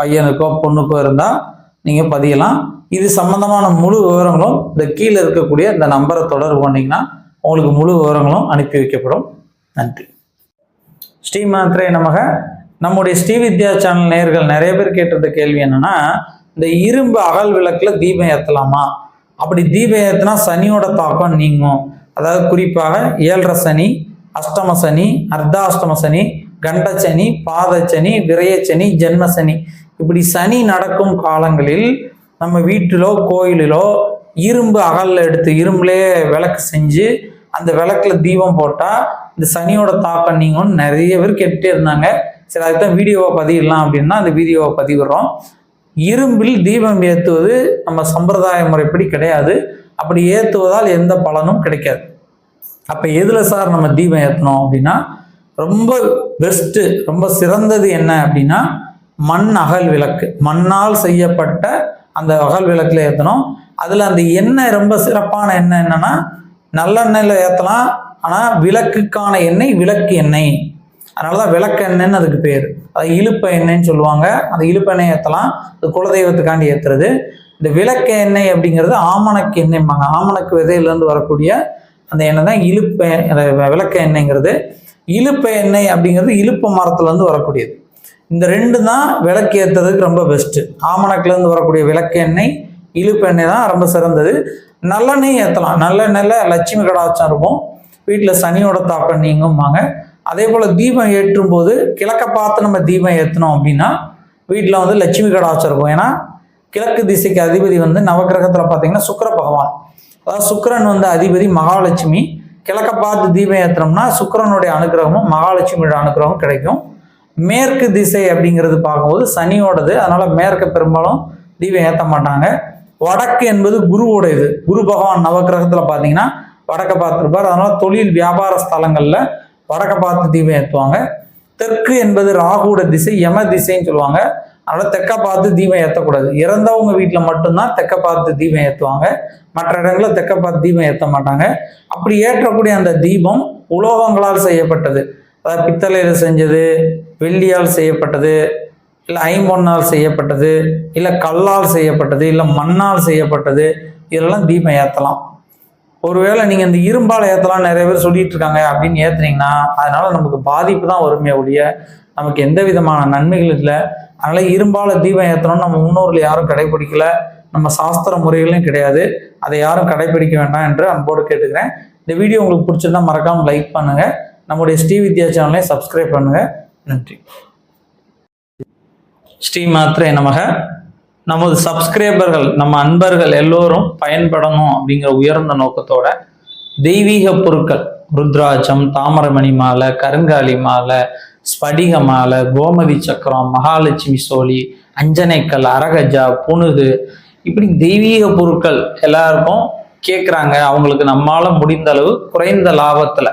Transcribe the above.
பையனுக்கோ பொண்ணுக்கோ இருந்தால் நீங்கள் பதியலாம். இது சம்பந்தமான முழு விவரங்களும் இந்த கீழே இருக்கக்கூடிய இந்த நம்பரை தொடர்பு பண்ணிங்கன்னா உங்களுக்கு முழு விவரங்களும் அனுப்பி வைக்கப்படும். நன்றி. ஸ்ரீ மாத்திரை நமக. நம்முடைய ஸ்ரீ வித்யா சேனல் நேயர்கள் நிறைய பேர் கேட்டிருந்த கேள்வி என்னன்னா இந்த இரும்பு அகல் விளக்கில் தீபம் ஏற்றலாமா அப்படி தீபம் ஏற்றினா சனியோட தாக்கம் நீங்கும். அதாவது குறிப்பாக ஏழரை சனி அஷ்டம சனி அர்த்தாஷ்டம சனி கண்டச்சனி பாதச்சனி விரயச்சனி ஜென்மசனி இப்படி சனி நடக்கும் காலங்களில் நம்ம வீட்டிலோ கோயிலிலோ இரும்பு அகல்ல எடுத்து இரும்புலே விளக்கு செஞ்சு அந்த விளக்குல தீபம் போட்டால் இந்த சனியோட தாக்கம் நீங்கும்னு நிறைய பேர் கேட்டுட்டே இருந்தாங்க. சரி அதுக்கு தான் வீடியோவை பதிவிடலாம் அப்படின்னா அந்த வீடியோவை பதிவிடுறோம். இரும்பில் தீபம் ஏற்றுவது நம்ம சம்பிரதாய முறைப்படி கிடையாது. அப்படி ஏற்றுவதால் எந்த பலனும் கிடைக்காது. அப்போ எதில் சார் நம்ம தீபம் ஏற்றணும் அப்படின்னா ரொம்ப பெஸ்ட்டு ரொம்ப சிறந்தது என்ன அப்படின்னா மண் அகல் விளக்கு. மண்ணால் செய்யப்பட்ட அந்த அகல் விளக்கில் ஏற்றணும் அதில் அந்த எண்ணெய் ரொம்ப சிறப்பான எண்ணெய் என்னென்னா நல்லெண்ணெயில் ஏற்றலாம் ஆனால் விளக்குக்கான எண்ணெய் விளக்கு எண்ணெய். அதனால தான் விளக்கு எண்ணெய்னு அதுக்கு பேர். அது இழுப்ப எண்ணெய்ன்னு சொல்லுவாங்க. அந்த இழுப்ப எண்ணெய் ஏற்றலாம் அது குலதெய்வத்துக்காண்டி ஏற்றுறது இந்த விளக்கு எண்ணெய் அப்படிங்கிறது ஆமணக்கு எண்ணெய்ம்பாங்க. ஆமணக்கு விதையிலேருந்து வரக்கூடிய அந்த எண்ணெய் தான் இழுப்ப அந்த விளக்க எண்ணெய்ங்கிறது. இழுப்ப எண்ணெய் அப்படிங்கிறது இழுப்ப மரத்துலேருந்து வரக்கூடியது. இந்த ரெண்டு தான் விளக்கு ஏற்றுறதுக்கு ரொம்ப பெஸ்ட்டு ஆமணக்குலேருந்து வரக்கூடிய விளக்கு எண்ணெய் இழுப்பு எண்ணெய் தான் ரொம்ப சிறந்தது. நல்லெண்ணெய் ஏற்றலாம் நல்லெண்ணெயில் லட்சுமி கடாச்சம் இருக்கும். வீட்டில் சனியோட தாக்கம் நீங்கும்பாங்க அதே போல் தீபம் ஏற்றும் போது கிழக்க பார்த்து நம்ம தீபம் ஏற்றினோம் அப்படின்னா வீட்டில் வந்து லட்சுமி கடாச்சம் இருக்கும் ஏன்னா கிழக்கு திசைக்கு அதிபதி வந்து நவக்கிரகத்தில் பார்த்தீங்கன்னா சுக்கர பகவான். அதாவது சுக்கிரன் வந்து அதிபதி மகாலட்சுமி. கிழக்க பார்த்து தீபம் ஏற்றினோம்னா சுக்கிரனுடைய அனுகிரகமும் மகாலட்சுமியோட அனுகிரகமும் கிடைக்கும். மேற்கு திசை அப்படிங்கிறது பார்க்கும்போது சனியோடது. அதனால மேற்க பெரும்பாலும் தீபம் ஏற்ற மாட்டாங்க. வடக்கு என்பது குருவோட இது குரு பகவான் நவக்கிரகத்தில் பார்த்தீங்கன்னா வடக்க பார்த்துருப்பார். அதனால தொழில் வியாபார ஸ்தலங்களில் வடக்க பார்த்து தீபம் ஏற்றுவாங்க தெற்கு என்பது ராகுவோட திசை யம திசைன்னு சொல்லுவாங்க. அதனால தெற்க பார்த்து தீபம் ஏற்றக்கூடாது இறந்தவங்க வீட்டில் மட்டும்தான் தெற்க பார்த்து தீபம் ஏற்றுவாங்க மற்ற இடங்களில் தெற்க பார்த்து தீபம் ஏற்ற மாட்டாங்க. அப்படி ஏற்றக்கூடிய அந்த தீபம் உலோகங்களால் செய்யப்பட்டது. பித்தளையில் செஞ்சது வெள்ளியால் செய்யப்பட்டது இல்லை ஐம்பொன்னால் செய்யப்பட்டது இல்லை கல்லால் செய்யப்பட்டது இல்லை மண்ணால் செய்யப்பட்டது இதெல்லாம் தீபம் ஏற்றலாம் ஒருவேளை நீங்கள் இந்த இரும்பால் ஏற்றலாம் நிறைய பேர் சொல்லிட்டு இருக்காங்க அப்படின்னு ஏற்றுனீங்கன்னா அதனால நமக்கு பாதிப்பு தான் வருமே ஒழிய நமக்கு எந்த விதமான நன்மைகள் இல்லை. அதனால இரும்பால தீபம் ஏற்றணும்னு நம்ம முன்னோர்கள் யாரும் கடைபிடிக்கல. நம்ம சாஸ்திர முறைகளையும் கிடையாது. அதை யாரும் கடைபிடிக்க வேண்டாம் என்று அன்போடு கேட்டுக்கிறேன். இந்த வீடியோ உங்களுக்கு பிடிச்சிருந்தா மறக்காமல் லைக் பண்ணுங்கள் நம்முடைய ஸ்ரீ வித்யா சேனலை சப்ஸ்கிரைப் பண்ணுங்க. நன்றி. ஸ்ரீ மாத்திரை நமக. நமது சப்ஸ்கிரைபர்கள் நம்ம அன்பர்கள் எல்லோரும் பயன்படணும் அப்படிங்கிற உயர்ந்த நோக்கத்தோட தெய்வீக பொருட்கள் ருத்ராட்சம் தாமரமணி மாலை கருங்காலி மாலை ஸ்படிக மாலை கோமதி சக்கரம் மகாலட்சுமி சோழி அஞ்சனைக்கல் அரகஜா புனுது இப்படி தெய்வீக பொருட்கள் எல்லாருக்கும் கேட்குறாங்க அவங்களுக்கு நம்மால் முடிந்த அளவு குறைந்த லாபத்தில்